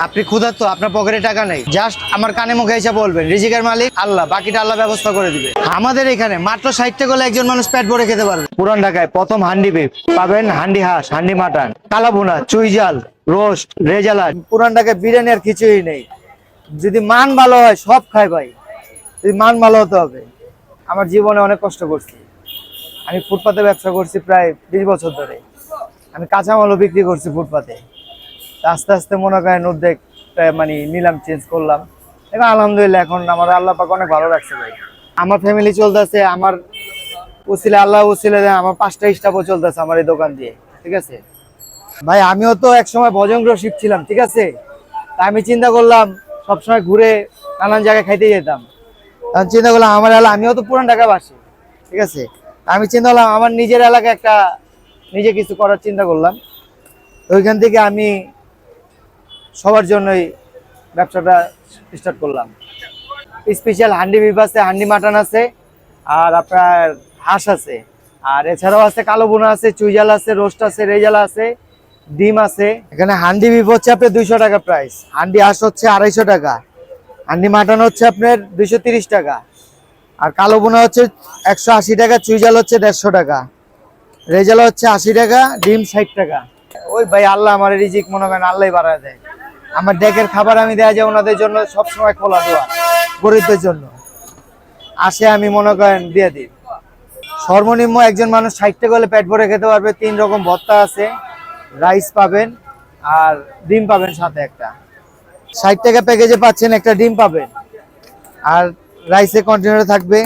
আপনি ক্ষুধার্ত, আপনার পকেটে টাকা নেই। জাস্ট আমার কানে মুখে এসে বলবেন, রিজিকের মালিক, আল্লাহ, বাকিটা আল্লাহ ব্যবস্থা করে দিবে। আমাদের এখানে মাত্র ষাট টাকা হলে একজন মানুষ পেট ভরে খেতে পারবে। পুরান ঢাকায় প্রথম হান্ডি বেপ পাবেন হান্ডি হাঁস, হান্ডি মাটন কালাভুনা চুই জাল, রোস্ট রেজালা পুরান ঢাকায় বিরিয়ানি আর কিছুই নেই। যদি মান ভালো হয়, সব খায় ভাই। যদি মান ভালো হতে হবে। আমার জীবনে অনেক কষ্ট করছি। আমি ফুটপাতে ব্যবসা করছি প্রায় বিশ বছর ধরে। আমি কাঁচামালও বিক্রি করছি ফুটপাতে। আস্তে আস্তে মনে করেন উদ্যোগ মানে নিলাম চেঞ্জ করলাম। এবং আলহামদুলিল্লাহ এখন আমার আল্লাহ পাক অনেক ভালো লাগছে ভাই। আমার ফ্যামিলি চলতেছে, আমার উসিলে, আল্লাহ দেয় আমার পাঁচটা স্টাফও চলতেছে আমার এই দোকান দিয়ে, ঠিক আছে? ভাই, আমিও তো একসময় ভজঙ্গ্র শিখছিলাম ঠিক আছে? তা আমি চিন্তা করলাম, সবসময় ঘুরে নানান জায়গায় খাইতে যেতাম। তখন চিন্তা করলাম, আমার এলাকা আমিও তো পুরান ঢাকা বাসি ঠিক আছে? আমি চিন্তা করলাম, আমার নিজের এলাকায় একটা নিজে কিছু করার চিন্তা করলাম। ওইখান থেকে আমি সবার জন্যই ব্যবসাটা স্টার্ট করলাম। স্পেশাল হান্ডি বিপ আছে, হান্ডি মাটন আছে, আর আপনার হাঁস আছে। আর এছাড়াও আছে কালো বোনা আছে চুইজাল আছে, রোস্ট আছে রেজাল আছে, ডিম আছে। এখানে হান্ডি বিপ হচ্ছে আপনার দুইশো টাকা প্রাইস হান্ডি হাঁস হচ্ছে আড়াইশো টাকা। হান্ডি মাটন হচ্ছে আপনার দুইশো তিরিশ টাকা। আর কালো বোনা হচ্ছে একশো আশি টাকা চুইজাল হচ্ছে দেড়শো টাকা। রেজাল হচ্ছে আশি টাকা, ডিম ষাট টাকা। ওই ভাই আল্লাহ আমার রিজিক মনে করেন, আল্লাহ বাড়ায় দেয়। আমার ডেকের খাবার আমি দেওয়া যায় ওনাদের জন্য সবসময় খোলা দেওয়া গরিবদের জন্য। আসে আমি মনে করেন দিয়ে দিই। সর্বনিম্ন একজন মানুষ ষাট টাকা হলে পেট ভরে খেতে পারবে, তিন রকম ভর্তা আছে, রাইস পাবেন আর ডিম পাবেন সাথে একটা। ষাট টাকা প্যাকেজে পাচ্ছেন একটা ডিম পাবেন। আর রাইসে কন্টেনারে থাকবে,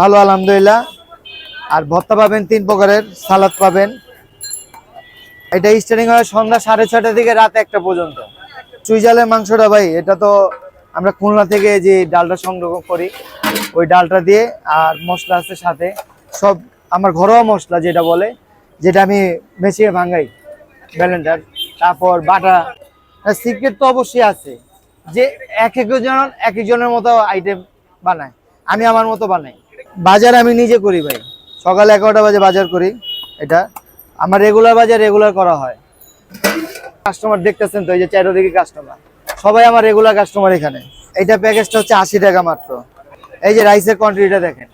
ভালো আলহামদুলিল্লাহ। আর ভত্তা পাবেন, তিন প্রকারের সালাদ পাবেন। এটা স্টার্টিং হয় সন্ধ্যা সাড়ে ছটা থেকে রাত একটা পর্যন্ত। চুইজালের মাংসটা ভাই, এটা তো আমরা খুলনা থেকে যে ডালটা সংগ্রহ করি, ওই ডালটা দিয়ে আর মশলা আছে সাথে। সব আমার ঘরোয়া মশলা যেটা বলে, যেটা আমি মেশিয়ে ভাঙাই ব্যালেন্ডার তারপর বাটা সিক্রেট তো অবশ্যই আছে। যে এক একজন, এক একজনের মতো আইটেম বানায়, আমি আমার মতো বানাই। বাজার আমি নিজে করি ভাই, সকাল এগারোটা বাজে বাজার করি, এটা। আমার রেগুলার বাজার রেগুলার করা হয়। কাস্টমার দেখতেছেন তো, এই যে চারিদিকে কাস্টমার সবাই আমার রেগুলার কাস্টমার এখানে। এইটা প্যাকেজটা হচ্ছে আশি টাকা মাত্র। এই যে রাইসের কোয়ান্টিটিটা দেখেন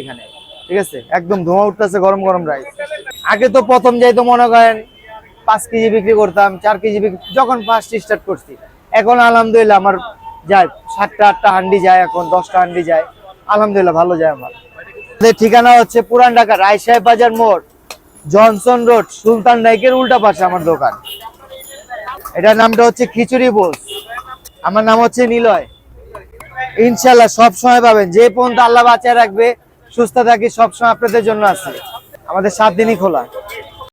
এখানে। ঠিক আছে? একদম ধোঁয়া উঠতেছে, গরম গরম রাইস আগে তো প্রথম যাই তো মনে করেন পাঁচ কেজি বিক্রি করতাম, চার কেজি বিক্রি যখন ফার্স্ট স্টার্ট করছি, এখন আলহামদুলিল্লাহ আমার যায়, সাতটা, আটটা হান্ডি যায় এখন, দশটা হান্ডি যায়। আলহামদুলিল্লাহ ভালো যায় আমার। ঠিকানা হচ্ছে পুরান ঢাকা রায়সাহেব বাজার মোড়, জনসন রোড, সুলতান নাইকের উল্টা পাশে আমার দোকান। এটার নামটা হচ্ছে খিচুড়ি বোস। আমার নাম হচ্ছে নিলয়। ইনশাল্লাহ সব সময় পাবেন। যে পর্যন্ত আল্লাহ বাঁচায় রাখবে, সুস্থ থাকি সবসময় আপনাদের জন্য আছে। আমাদের সাত দিনই খোলা।